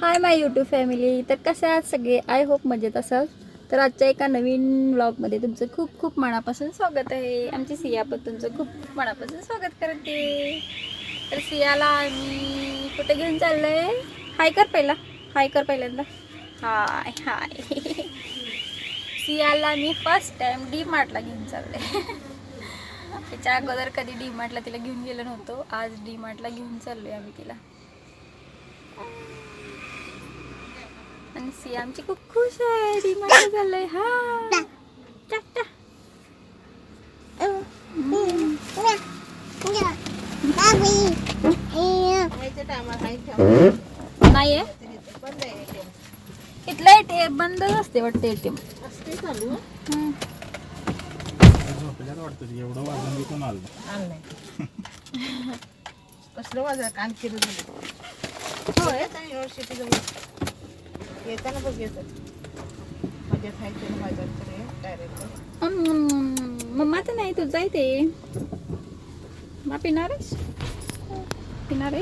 Hi my YouTube family तर कसे आहात सगळे? आय होप मजेत असाल. तर आजच्या एका नवीन व्लॉगमध्ये तुमचं खूप खूप मनापासून स्वागत आहे. आमची सिया पण तुमचं खूप खूप मनापासून स्वागत करते. तर सियाला आम्ही कुठे घेऊन चाललो आहे हाय कर पहिला. हाय कर पहिल्यांदा. हाय हाय सियाला मी फर्स्ट टाइम डी मार्टला घेऊन चालले त्याच्या अगोदर कधी डी मार्टला तिला घेऊन गेलो नव्हतो. आज डी मार्टला घेऊन चाललोय आम्ही तिला. आणि सिया आमची खूप खुश आहे. डी मार्टला चाललंय हा. टाटा. नाही आहे. इथलं एटीएम बंदच असते वाटतं एटीएम कसलं वाजलं? फिरू झालं होय युनिव्हर्सिटी जवळ येताना बघ येतात माझ्या खायचं माझ्याकडे डायरेक्ट मम्मा तर नाही ते. मा पिणार आहेस पिणार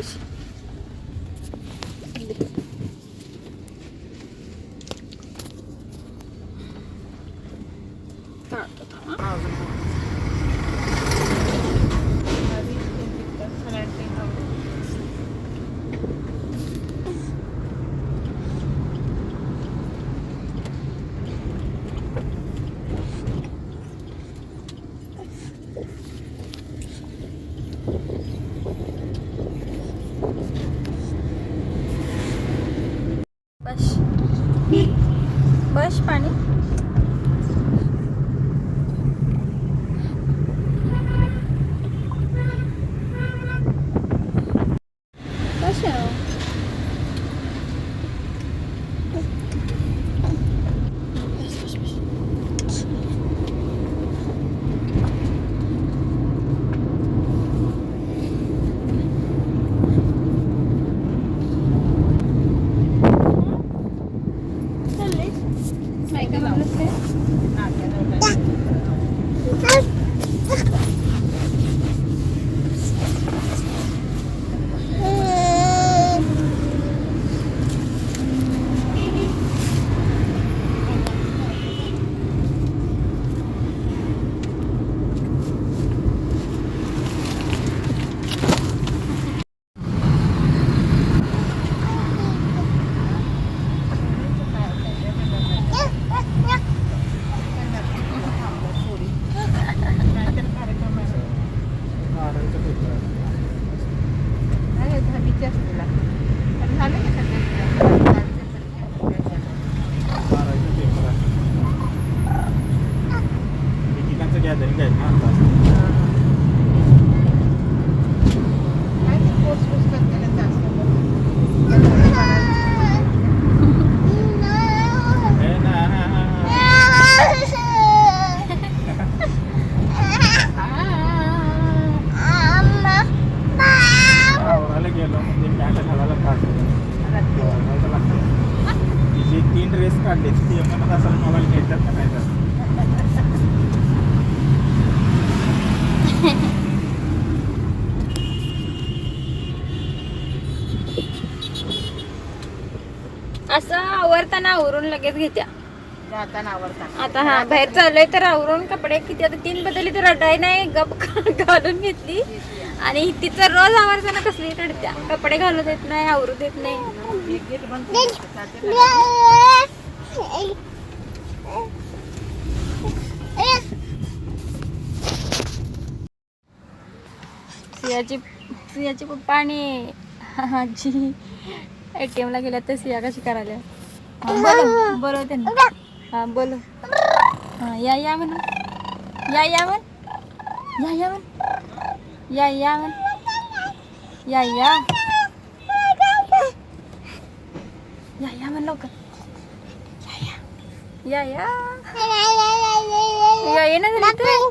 等等 आवरताना आवरून लगेच घेत्या. जाताना आवडतात आता हा बाहेर चाललोय तर आवरून कपडे किती आता तीन बदलली तर रडाय नाही गप घालून घेतली. आणि तिचं रोज आवरताना कसली रडत्या. कपडे घालू देत नाही आवरू देत नाही. एक गेट बंद करून जाते. सियाची सियाची पप्पा आणि आजी ए टी एमला गेल्या तर सिया कशी करायला bolo bolo din ha ya ya yayaman ya ya yayaman ya ya loka ya ya yaya ya ya, ya ya, ya ya yaya yaya ya ya, ya ya, ya yaya yaya yaya yaya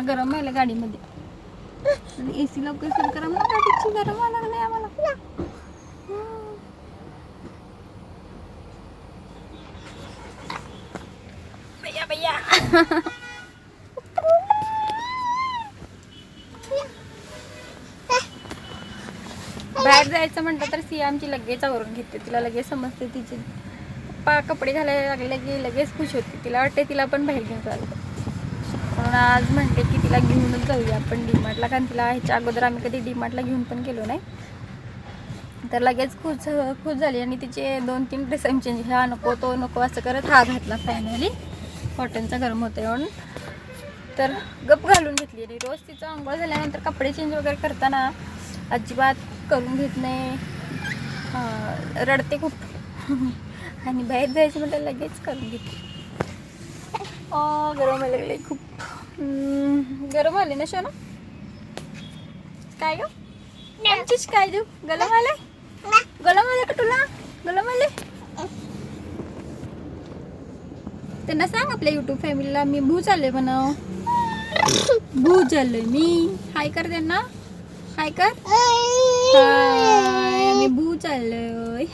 yaya ya yaya yaya yaya yaya yaya आणि ए C लवकर सुरू करा म्हणा गाडीची गरम व्हायला लागले आम्हाला हम्म. भैया भैया. बाहेर जायचं म्हटलं तर सिया आमची लगेच आवरून घेते. तिला लगेच समजते तिचे. पप्पा कपडे घालायला लागले की लगेच खुश होते. तिला वाटते तिला पण बाहेर घेऊन चालतं म्हणून आज म्हणते की तिला घेऊनच जाऊया. आपण डीमार्टला कारण तिला ह्याच्या अगोदर आम्ही कधी डीमार्टला घेऊन पण गेलो नाही. तर लगेच खुश खुश झाली आणि तिचे दोन तीन ड्रेस चेंज हा नको तो नको असं करत हा घातला फायनली कॉटनचा गरम होते म्हणून. तर गप घालून घेतली आणि रोज तिचं आंघोळ झाल्यानंतर कपडे चेंज वगैरे करताना अजिबात करून घेत नाही. रडते खूप. आणि बाहेर जायचं म्हटलं लगेच करून घेते. गरम व्हायला लागले खूप. गरम आले ना शोना? काय ग? आमचीच काय देऊ? गलम आले गलम आले का तुला? गलम आले त्यांना सांग आपल्या युट्यूब फॅमिलीला मी भू चालले म्हणाव. भू चाललोय मी. हाय कर त्यांना. हाय कर. हाय मी भू चाललोय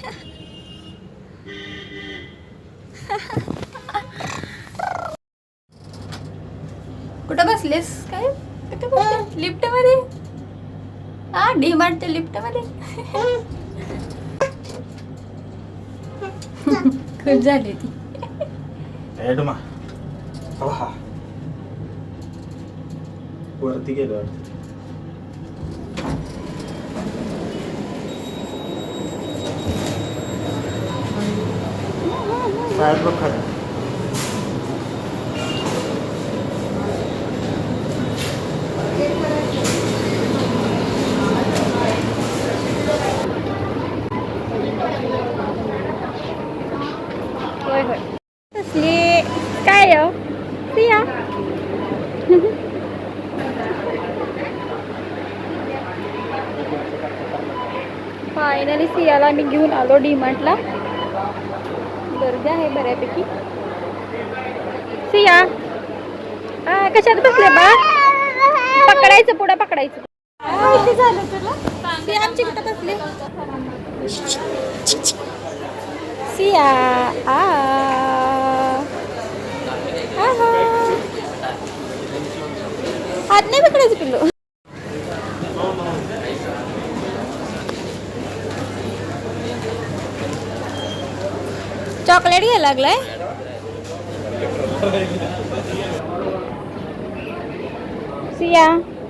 कुठं बसलेस काय? लिफ्टमध्ये हा डीमार्टच्या लिफ्टमध्ये खूप झाली ती. हो, वरती गेलो वाटतं. बाहेर बघ खरं होय होय कसली काय हो सिया फायनली सियाला मी घेऊन आलो डीमार्टला गर्दी आहे बऱ्यापैकी. सिया हा कशात बसले बा? पकडायचं पुढं पकडायचं. झालं तुला? सिया आमची कुठं बसली. सिया आ. हात नाही पकडायचं पिल्लू चॉकलेट घ्यायला लागलाय? सिया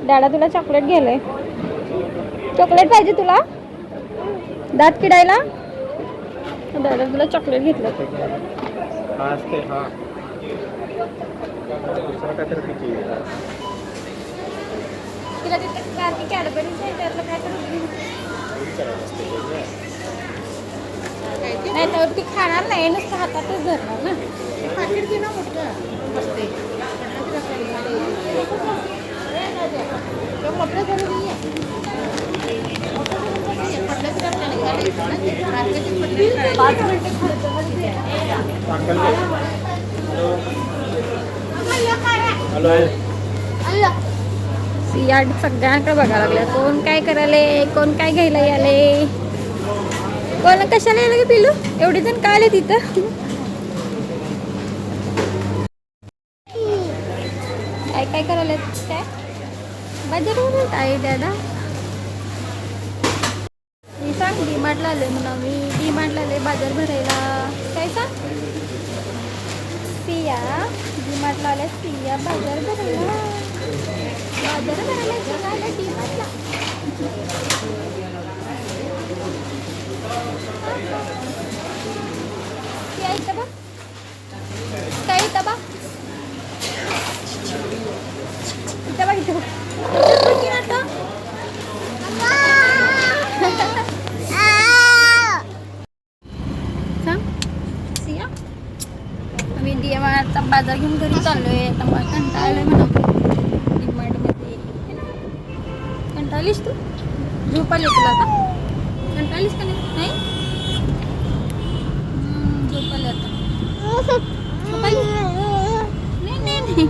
दादा तुला चॉकलेट घ्यायलंय. चॉकलेट पाहिजे तुला? दात किडायला? दादा तुला चॉकलेट घेतलं तिला तिथे कॅडबरी त्यातलं काय नाही तर ती खाणार नाही नुसतं हातातच धरणार ना. पाकिट घे ना मोठं. मोठं पाच मिनिटं सगळ्यांकडे बघायला लागल्या. कोण काय करायले कोण काय घ्यायला याले कोण कशाला यायला गे पिलू एवढे जण काय आले तिथं? काय काय करायला काय? बाजार काय दादा. मी सांग डी डीमार्टला आले म्हणा मी मार्टला आले बाजार भरायला. काय सांग? डी मार्टला आल्या पिया बाजार भरायला. बाजार भरायला डी मार्टला डीमार्टला सिया इथं बघ काय इथं बघ. इथं बघ. इथं बघ इथं बघ. की बाजार घेऊन घरी चाललोय. आता मला कंटाळा म्हणा. कंटाळलीस तू? झोपाली तुला आता? कंटाळलीस का नाही? Bánh Nên nên